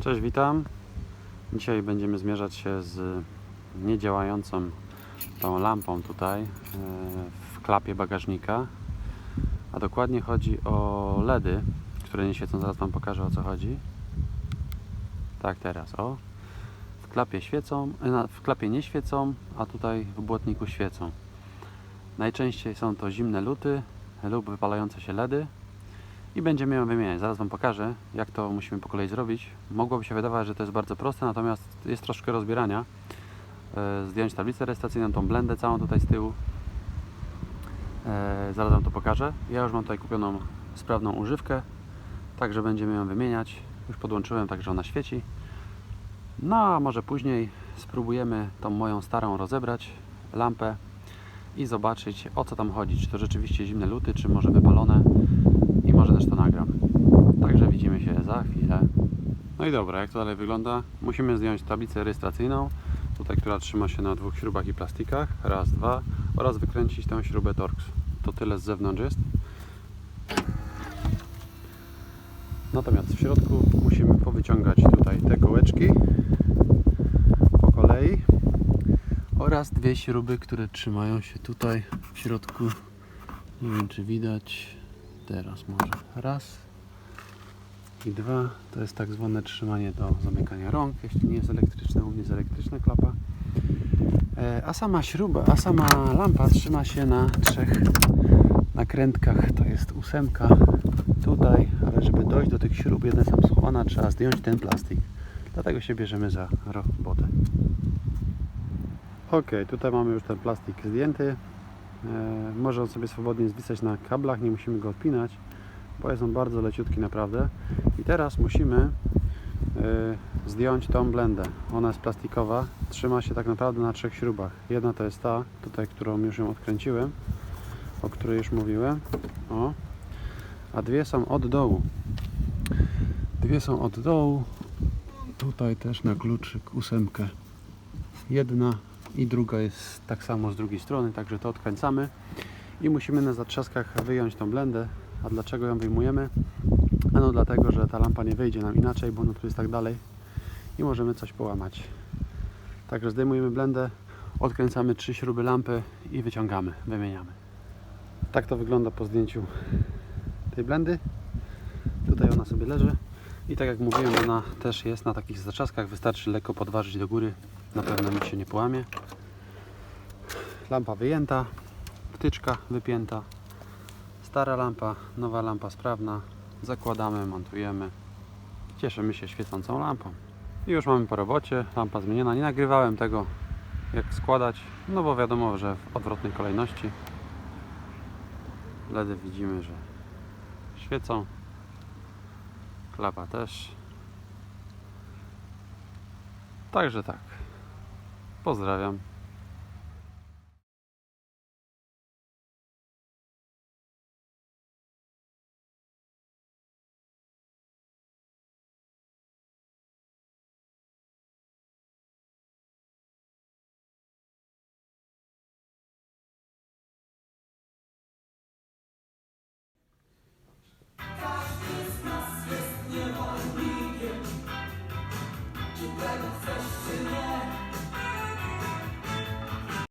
Cześć, witam. Dzisiaj będziemy zmierzać się z niedziałającą tą lampą tutaj e, w klapie bagażnika. A dokładnie chodzi o LEDy, które nie świecą. Zaraz Wam pokażę o co chodzi. Tak, teraz, o. W klapie świecą, e, w klapie nie świecą, a tutaj w błotniku świecą. Najczęściej są to zimne luty lub wypalające się LEDy i będziemy ją wymieniać. Zaraz Wam pokażę, jak to musimy po kolei zrobić. Mogłoby się wydawać, że to jest bardzo proste, natomiast jest troszkę rozbierania. E, Zdjąć tablicę rejestracyjną, tą blendę całą tutaj z tyłu. E, Zaraz Wam to pokażę. Ja już mam tutaj kupioną sprawną używkę, także będziemy ją wymieniać. Już podłączyłem, także ona świeci. No a może później spróbujemy tą moją starą rozebrać lampę i zobaczyć o co tam chodzi. Czy to rzeczywiście zimne luty, czy może wypalone może też to nagram. Także widzimy się za chwilę. No i dobra, jak to dalej wygląda? Musimy zdjąć tablicę rejestracyjną, tutaj, która trzyma się na dwóch śrubach i plastikach, raz, dwa, oraz wykręcić tę śrubę Torx. To tyle z zewnątrz jest. Natomiast w środku musimy powyciągać tutaj te kołeczki po kolei oraz dwie śruby, które trzymają się tutaj w środku. Nie wiem czy widać. Teraz może raz i dwa. To jest tak zwane trzymanie do zamykania rąk, jeśli nie jest elektryczne, u mnie jest elektryczna klapa. E, A sama śruba, a sama lampa trzyma się na trzech nakrętkach. To jest ósemka tutaj, ale żeby dojść do tych śrub, jedna jest tam schowana, trzeba zdjąć ten plastik. Dlatego się bierzemy za robotę. Ok, tutaj mamy już ten plastik zdjęty. E, może on sobie swobodnie zwisać na kablach, nie musimy go odpinać, bo jest on bardzo leciutki naprawdę. I teraz musimy e, zdjąć tą blendę. Ona jest plastikowa, trzyma się tak naprawdę na trzech śrubach. Jedna to jest ta, tutaj, którą już ją odkręciłem, o której już mówiłem. O. A dwie są od dołu. Dwie są od dołu. Tutaj też na kluczyk ósemkę. Jedna i druga jest tak samo z drugiej strony, także to odkręcamy i musimy na zatrzaskach wyjąć tą blendę. A dlaczego ją wyjmujemy? Ano dlatego, że ta lampa nie wyjdzie nam inaczej, bo ona tu jest tak dalej i możemy coś połamać. Także zdejmujemy blendę, odkręcamy trzy śruby lampy i wyciągamy, wymieniamy. Tak to wygląda po zdjęciu tej blendy. Tutaj ona sobie leży i tak jak mówiłem, ona też jest na takich zatrzaskach. Wystarczy lekko podważyć do góry, na pewno nic się nie połamie. Lampa wyjęta, wtyczka wypięta, stara lampa, nowa lampa sprawna. Zakładamy, montujemy. Cieszymy się świecącą lampą. I już mamy po robocie, lampa zmieniona. Nie nagrywałem tego jak składać, no bo wiadomo, że w odwrotnej kolejności. LEDy widzimy, że świecą. Klapa też. Także tak. Pozdrawiam.